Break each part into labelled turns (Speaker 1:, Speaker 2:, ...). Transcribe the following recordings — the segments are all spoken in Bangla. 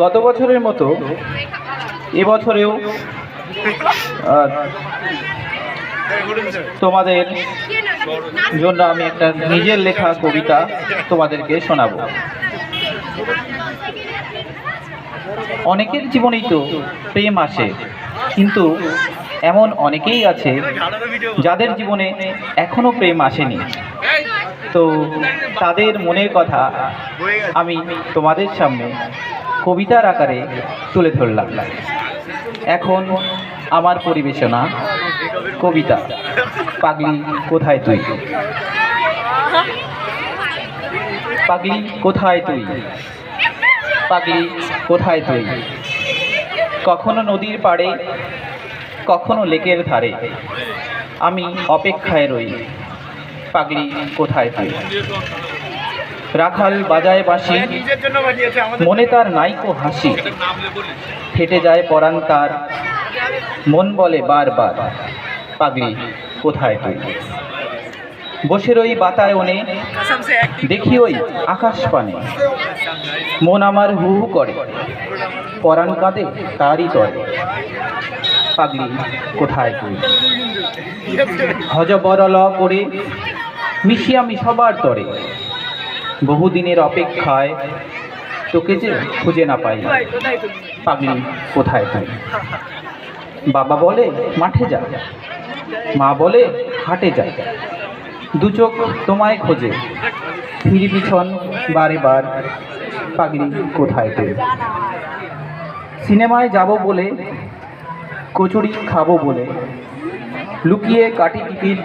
Speaker 1: গত বছরের মতো এবছরেও তোমাদের জন্য আমি একটা নিজের লেখা কবিতা তোমাদেরকে শোনাবো। অনেকের জীবনেই তো প্রেম আসে, কিন্তু এমন অনেকেই আছে যাদের জীবনে এখনও প্রেম আসেনি। তো তাদের মনের কথা আমি তোমাদের সামনে কবিতার আকারে তুলে ধরলাম। এখন আমার পরিবেশনা কবিতা, পাগলি কোথায় তুই? পাগলি কোথায় তুই? পাগলি কোথায় তুই? কখনো নদীর পাড়ে, কখনো লেকের ধারে, আমি অপেক্ষায় রই। পাগলি কোথায়? তুই রাখাল বাজায় বাঁশি। মনে তার নাইকো হাসি। ফেটে যায় পরাণ তার। মন বলে বারবার পাগলি কোথায় তুই? বসে রই বাতায়নে, দেখি ওই আকাশ পানে। মন আমার হু হু করে, পরাণ কাঁদে তারই তরে। পাগলি কোথায় তুই? হজবরল করে মিশি আমি সবার তরে। বহুদিনের অপেক্ষায় তোকে যে খুঁজে না পাই। পাগলি, কোথায় তুই? বাবা বলে, মাঠে যা। মা বলে, হাটে যা দু চোখ তোমায় খোঁজে। ফিরি পিছন, বারে বার। পাগলি, কোথায় তুই? সিনেমায় যাব বলে, কচুরি খাব বলে। লুকিয়ে কাটি টিকিট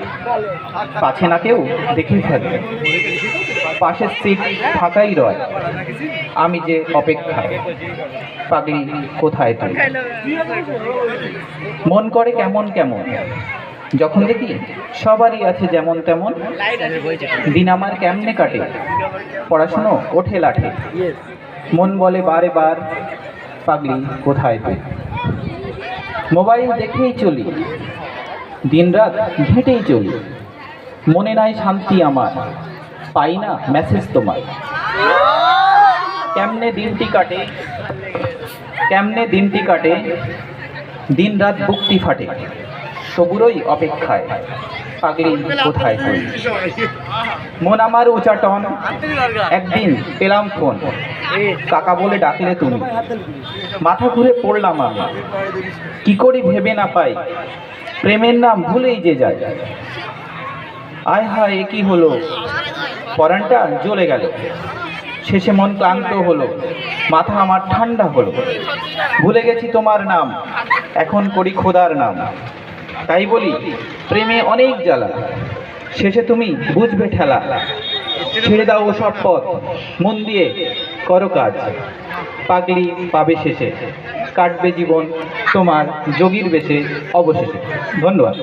Speaker 1: পাছে না কেউ দেখে ফেলে। পাশের সিট ফাঁকাই রয়। আমি যে অপেক্ষা পাগলি, কোথায় তুই? মন করে কেমন কেমন। যখন দেখি সবারই আছে যেমন তেমন। দিন আমার কেমনে কাটে। পড়াশুনো ওঠে লাঠে। মন বলে বারে বার, পাগলি, কোথায় তুই? মোবাইল দেখেই চলি। দিনরাত ঘেঁটেই চলি। মনে নাই শান্তি আমার, পাই না মেসেজ তোমার। কেমনে দিনটি কাটে, কেমনে দিনটি কাটে দিন রাত বুকটি ফাটে, সবুরই অপেক্ষায়, পাগলি কোথায় মন আমার উচাটন, একদিন পেলাম ফোন কাকা বলে ডাকলে তুমি। মাথা ঘুরে পড়লাম আমি। কি করে ভেবে না পাই। প্রেমের নাম ভুলেই যে যায়। আয় হায়, এ কি হলো? পরানটা জ্বলে গেল। শেষে মন ক্লান্ত হলো। মাথা আমার ঠান্ডা হলো। ভুলে গেছি তোমার নাম। এখন করি খোদার নাম। তাই বলি, প্রেমে অনেক জ্বালা। শেষে তুমি বুঝবে ঠেলা। ছেড়ে দাও সব পথ। মন দিয়ে করো কাজ। পাগলি পাবে শেষে। কাটবে জীবন তোমার যোগীর বেশে অবশেষে। ধন্যবাদ।